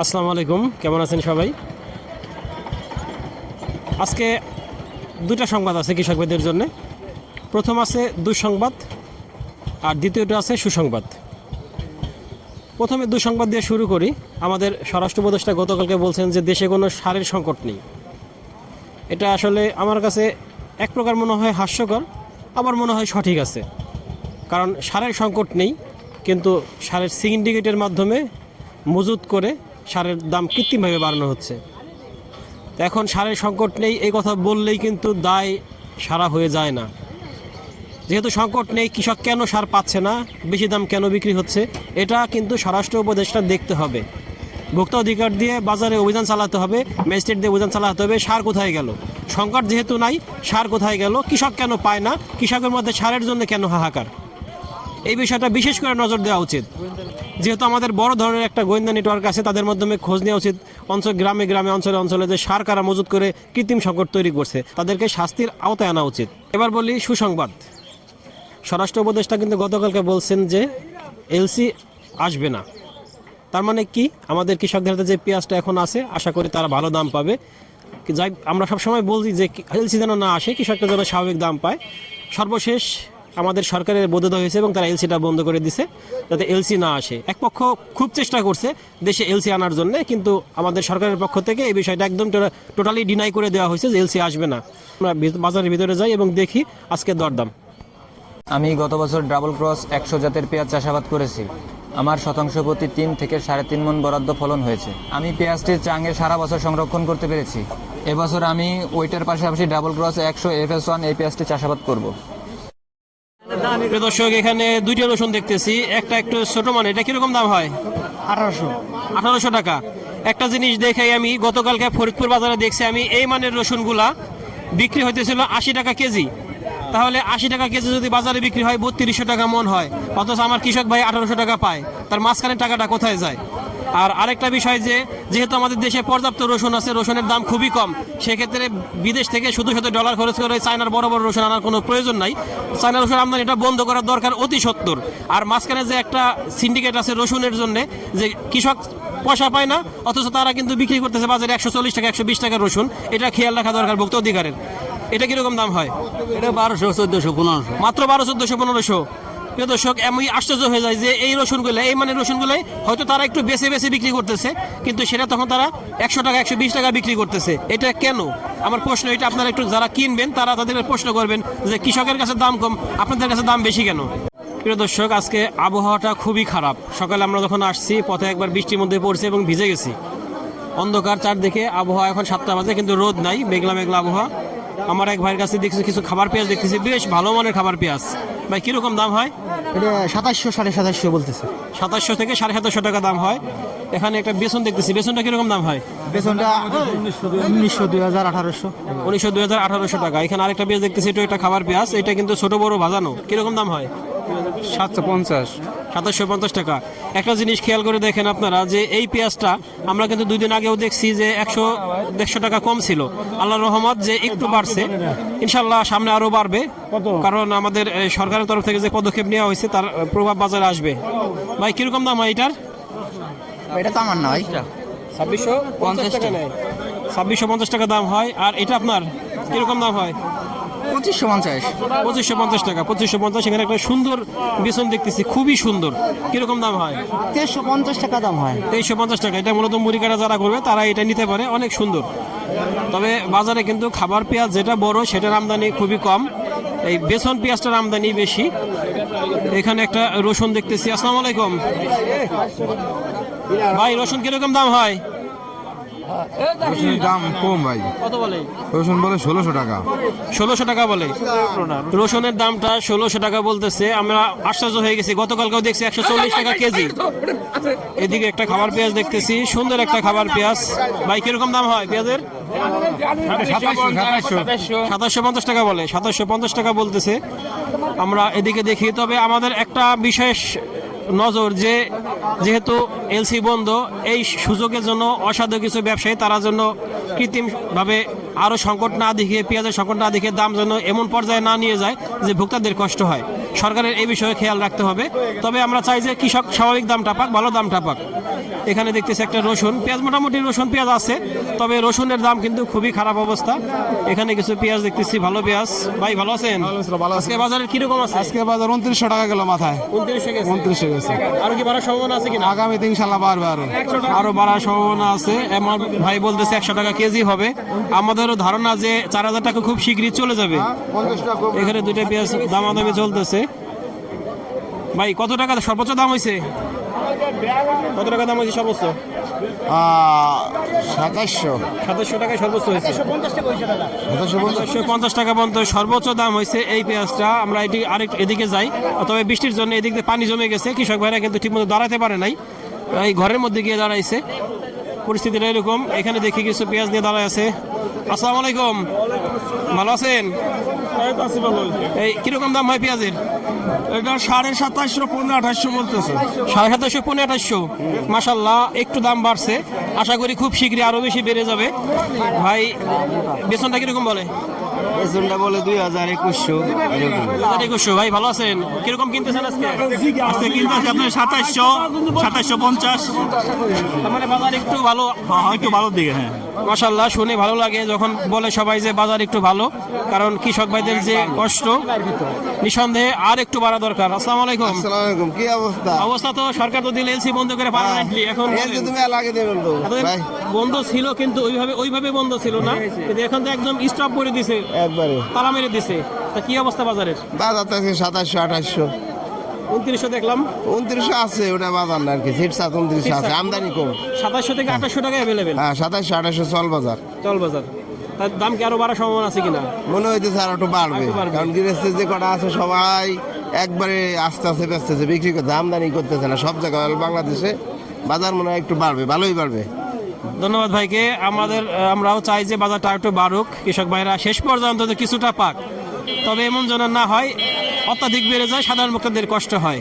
আসসালামু আলাইকুম, কেমন আছেন সবাই? আজকে দুটা সংবাদ আছে কৃষকদের জন্য। প্রথম আছে দুঃসংবাদ আর দ্বিতীয়টা আছে সুসংবাদ। প্রথমে দুঃসংবাদ দিয়ে শুরু করি। আমাদের স্বরাষ্ট্র উপদেষ্টা গতকালকে বলছেন যে দেশে কোনো সারের সংকট নেই। এটা আসলে আমার কাছে এক প্রকার মনে হয় হাস্যকর, আবার মনে হয় সঠিক আছে। কারণ সারের সংকট নেই, কিন্তু সারের সিন্ডিকেটের মাধ্যমে মজুত করে সারের দাম কৃত্রিমভাবে বাড়ানো হচ্ছে। এখন সারের সংকট নেই, এই কথা বললেই কিন্তু দায় সারা হয়ে যায় না। যেহেতু সংকট নেই, কৃষক কেন সার পাচ্ছে না? বেশি দাম কেন বিক্রি হচ্ছে? এটা কিন্তু স্বরাষ্ট্র উপদেষ্টা দেখতে হবে। ভোক্তা অধিকার দিয়ে বাজারে অভিযান চালাতে হবে, ম্যাজিস্ট্রেট দিয়ে অভিযান চালাতে হবে, সার কোথায় গেল? সংকট যেহেতু নাই, সার কোথায় গেল? কৃষক কেন পায় না? কৃষকের মধ্যে সারের জন্য কেন হাহাকার? এই বিষয়টা বিশেষ করে নজর দেওয়া উচিত। যেহেতু আমাদের বড় ধরনের একটা গোয়েন্দা নেটওয়ার্ক আছে, তাদের মাধ্যমে খোঁজ নেওয়া উচিত। অঞ্চল গ্রামে গ্রামে, অঞ্চলে অঞ্চলে যে সার কারা মজুত করে কৃত্রিম সংকট তৈরি করছে, তাদেরকে শাস্তির আওতায় আনা উচিত। এবার বলি সুসংবাদ। স্বরাষ্ট্র উপদেষ্টা কিন্তু গতকালকে বলছেন যে এলসি আসবে না। তার মানে কি? আমাদের কৃষকদের হাতে যে পেঁয়াজটা এখন আছে, আশা করি তারা ভালো দাম পাবে। যাই আমরা সবসময় বলছি যে এলসি যেন না আসে, কৃষকরা যেন স্বাভাবিক দাম পায়। সর্বশেষ আমাদের সরকারের বোধোদয় হয়েছে এবং তারা এলসিটা বন্ধ করে দিছে যাতে এলসি না আসে। এক পক্ষ খুব চেষ্টা করছে দেশে এলসি আনার জন্য, কিন্তু আমাদের সরকারের পক্ষ থেকে এই বিষয়টা একদম টোটালি ডিনাই করে দেওয়া হয়েছে যে এলসি আসবে না। আমরা বাজারের ভিতরে যাই এবং দেখি আজকে দরদাম। আমি গত বছর ডাবল ক্রস একশো জাতের পেঁয়াজ চাষাবাদ করেছি। আমার শতাংশ প্রতি তিন থেকে সাড়ে তিন মন বরাদ্দ ফলন হয়েছে। আমি পেঁয়াজটির চাঙে সারা বছর সংরক্ষণ করতে পেরেছি। এবছর আমি ওইটার পাশাপাশি ডাবল ক্রস একশো এফ এস ওয়ান এই পেঁয়াজটি চাষাবাদ করব। প্রিয় দর্শক এখানে দুইটা রসুন দেখতেছি। একটা একটু ছোট মানে এটা কীরকম দাম হয়? আঠারোশো। আঠারোশো টাকা। একটা জিনিস দেখে আমি গতকালকে ফরিদপুর বাজারে দেখছি আমি এই মানের রসুনগুলা বিক্রি হইতেছিল আশি টাকা কেজি। তাহলে আশি টাকা কেজি যদি বাজারে বিক্রি হয় বত্রিশশো টাকা মন হয়। অথচ আমার কৃষক ভাই আঠারোশো টাকা পায়। তার মাঝখানে টাকাটা কোথায় যায়? আর আরেকটা বিষয় যে যেহেতু আমাদের দেশে পর্যাপ্ত রসুন আছে রসুনের দাম খুবই কম সেক্ষেত্রে বিদেশ থেকে শুধু শুধু ডলার খরচ করে চায়নার বড় বড় রসুন আনার কোনো প্রয়োজন নাই। চায়না রসুন আমদানি এটা বন্ধ করার দরকার অতি সত্তর। আর মাঝখানে যে একটা সিন্ডিকেট আছে রসুনের জন্য যে কৃষক পয়সা পায় না অথচ তারা কিন্তু বিক্রি করতেছে বাজারে একশো চল্লিশ টাকা একশো বিশ টাকা রসুন এটা খেয়াল রাখা দরকার ভোক্তা অধিকারের। এটা কীরকম দাম হয়? এটা বারোশো চোদ্দশো পনেরোশো। মাত্র বারো চোদ্দশো পনেরোশো। প্রিয় দর্শক, আমি আশ্চর্য হয়ে যায় যে এই রসুনগুলো, এই মানে রসুনগুলো হয়তো তারা একটু বেছে বেছে বিক্রি করতেছে, কিন্তু সেটা তখন তারা একশো টাকা, একশো বিশ টাকা বিক্রি করতেছে। এটা কেন? আমার প্রশ্ন এটা, আপনারা একটু যারা কিনবেন, তারা তাদের প্রশ্ন করবেন যে কৃষকের কাছে দাম কম, আপনাদের কাছে দাম বেশি কেন? প্রিয় দর্শক, আজকে আবহাওয়াটা খুবই খারাপ। সকালে আমরা যখন আসছি, পথে একবার বৃষ্টির মধ্যে পড়ছে এবং ভিজে গেছি। অন্ধকার চারদিকে, আবহাওয়া এখন সাতটা বাজে, কিন্তু রোদ নাই, মেঘলা মেঘলা আবহাওয়া। আমার এক ভাইয়ের কাছে দেখছি কিছু খাবার পেঁয়াজ দেখতেছি, বেশ ভালো মানের খাবার পেঁয়াজ। ভাই কীরকম দাম হয়? এটা সাতাশশো সাড়ে সাতাশশো বলতেছে। সাতাশশো থেকে সাড়ে সাতাশশো টাকা দাম হয়। এখানে একটা বেসন দেখতেছি। বেসনটা কীরকম দাম হয়? বেসনটা উনিশশো দুই হাজার আঠারোশো। উনিশশো দুই হাজার আঠারোশো টাকা। এখানে আরেকটা পেঁয়াজ দেখতেছি এটা একটা খাবার পেঁয়াজ। এটা কিন্তু ছোটো বড় ভাজানো। কীরকম দাম হয়? সাতশো পঞ্চাশ। সাতাশশো পঞ্চাশ টাকা। একটা জিনিস খেয়াল করে দেখেন আপনারা যে এই পেঁয়াজটা আমরা কিন্তু দুই দিন আগেও দেখছি যে একশো দেড়শো টাকা কম ছিল। আল্লাহ রহমত যে একটু বাড়ছে ইনশাল্লাহ সামনে আরও বাড়বে। কারণ আমাদের সরকারের তরফ থেকে যে পদক্ষেপ নেওয়া হয়েছে তার প্রভাব বাজারে আসবে। ভাই কীরকম দাম হয় এটার? এটা তো আমার নয় ছাব্বিশশো পঞ্চাশ টাকা নেয়। ছাব্বিশশো পঞ্চাশ টাকা দাম হয়। আর এটা আপনার কীরকম দাম হয়? পঁচিশশো পঞ্চাশ। পঁচিশশো পঞ্চাশ টাকা পঁচিশশো পঞ্চাশ এখানে একটা সুন্দর বেসন দেখতেছি খুবই সুন্দর। কীরকম দাম হয়? তেইশশো পঞ্চাশ টাকা দাম হয়। তেইশশো পঞ্চাশ টাকা এটা মূলত মুড়ি কাটা যারা করবে তারা এটা নিতে পারে অনেক সুন্দর। তবে বাজারে কিন্তু খাবার পেঁয়াজ যেটা বড় সেটার আমদানি খুবই কম। এই বেসন পেঁয়াজটার আমদানি বেশি। এখানে একটা রসুন দেখতেছি আসসালামু আলাইকুম। ভাই রসুন কীরকম দাম হয়? রসুনের দাম কম ভাই। কত বলে? রসুন বলে ষোলোশো টাকা। ষোলোশো টাকা বলে। রসুনের দামটা ষোলোশো টাকা বলতেছে। আমরা আশ্চর্য হয়ে গেছি। গতকালকেও দেখছি একশো চল্লিশ টাকা কেজি। এদিকে একটা খাবার পেঁয়াজ দেখতেছি। সুন্দর একটা খাবার পেঁয়াজ। ভাই কীরকম দাম হয় পেঁয়াজের? সাতাশশো পঞ্চাশ টাকা বলে। সাতাশশো পঞ্চাশ টাকা বলতেছে। আমরা এদিকে দেখি। তবে আমাদের একটা বিশেষ নজর যে যেহেতু এলসি বন্ধ, এই সুযোগের জন্য অসাধু কিছু ব্যবসায়ী তারা জন্য কৃত্রিমভাবে আরও সংকট না দেখে পেঁয়াজের সংকট না দেখে দাম যেন এমন পর্যায়ে না নিয়ে যায় যে ভোক্তাদের কষ্ট হয়। সরকারের এই বিষয়ে খেয়াল রাখতে হবে। তবে আমরা চাই যে কৃষক স্বাভাবিক দামটা পাক, ভালো দামটা পাক। এখানে দেখতেছি একটা রসুন। পেঁয়াজ মোটামুটি রসুন পেঁয়াজ আছে তবে রসুনের দাম কিন্তু খুবই খারাপ অবস্থা। এখানে কিছু পেঁয়াজ দেখতেছি ভালো পেঁয়াজ। ভাই ভালো আছেন? আজকে বাজারের কীরকম আছে? আজকে বাজার উনত্রিশশো টাকা গেল মাথায়। উনত্রিশশো গেছে? আরও কি বাড়ার সম্ভাবনা আছে কিনা? আগামী তিন সাল্লাহ বাড়বে আরও। আরও বাড়ার সম্ভাবনা আছে। আমার ভাই বলতেছে একশো টাকা কেজি হবে। আমাদেরও ধারণা যে চার হাজার টাকা খুব শীঘ্রই চলে যাবে। এখানে দুইটা পেঁয়াজ দামাদামি চলতেছে। ভাই কত টাকা সর্বোচ্চ দাম হয়েছে কত টাকা দাম হয়েছে সর্বোচ্চ? সাতাশশো। সাতাশশো টাকায় সর্বোচ্চ হয়েছে। সাতাশশো পঞ্চাশ টাকা পর্যন্ত সর্বোচ্চ দাম হয়েছে এই পেঁয়াজটা। আমরা এটি আরেক এদিকে যাই। তবে বৃষ্টির জন্য এদিক দিয়ে পানি জমে গেছে। কৃষক ভাইরা কিন্তু ঠিকমতো দাঁড়াতে পারে নাই। এই ঘরের মধ্যে গিয়ে দাঁড়াইছে। পরিস্থিতিটা এরকম। এখানে দেখি কিছু পেঁয়াজ নিয়ে দাঁড়ায় আছে। আসসালামু আলাইকুম। ভালো আছেন? এই কীরকম দাম হয় পেঁয়াজের? এটা সাড়ে সাতাশশো পনেরো আঠাশশো বলতেছে। সাড়ে সাতাশশো পনেরো আঠাশশো। মাসাল্লাহ একটু দাম বাড়ছে। আশা করি খুব শীঘ্রই আরও বেশি বেড়ে যাবে। ভাই বেতনটা কীরকম বলে? বেতনটা বলে দুই হাজার একুশশো এরকম। একুশশো। ভাই ভালো আছেন? কীরকম কিনতেছেন আজকে? আজকে কিনতে আছে আপনার সাতাশশো সাতাশশো পঞ্চাশ। মানে বাজার একটু ভালো। হ্যাঁ একটু ভালোর দিকে হ্যাঁ। মাসাল্লাহ শুনে ভালো লাগে যখন বলে সবাই যে বাজার একটু ভালো কারণ কৃষক ভাইদের যে কষ্ট নিঃসন্দেহে আর একটু বাড়া দরকার। আসসালাম আলাইকুম। কি অবস্থা? অবস্থা তো সরকার তো দিলে এলসি বন্ধ করে পারে এখন তুমি লাগে দেবেন তো বন্ধ ছিল কিন্তু ওইভাবে ওইভাবে বন্ধ ছিল না। কিন্তু এখন তো একদম স্টপ করে দিছে। একবারে। তালা মেরে দিছে। তা কি অবস্থা বাজারের? বাজার তো আছে সাতাশশো আঠাশশো। উনত্রিশশো দেখলাম। উনত্রিশশো আছে ওটা বাজার না আর কি সিট সাত উনত্রিশশো আছে। আমদানি কম। সাতাশশো থেকে আঠাশশো টাকা অ্যাভেলেবেল হ্যাঁ সাতাশশো আঠাশশো চল বাজার। চল বাজার। তার দাম কি আরও বাড়ার সম্ভাবনা আছে কিনা? মনে হইতেছে আর একটু বাড়বে। কারণ গৃহস্থের যে কটা আছে সবাই একবারে আস্তে আস্তে ব্যস্তেছে বিক্রি করতে আমদানি করতেছে না। সব জায়গায় বাংলাদেশে বাজার মনে হয় একটু বাড়বে, ভালোই বাড়বে। ধন্যবাদ ভাইকে। আমাদের আমরাও চাই যে বাজারটা একটু বাড়ুক। কৃষক ভাইরা, শেষ পর্যন্ত কিছুটা পাক। তবে এমন যেন না হয়, অত্যাধিক বেড়ে যায়, সাধারণ ভোক্তাদের কষ্ট হয়।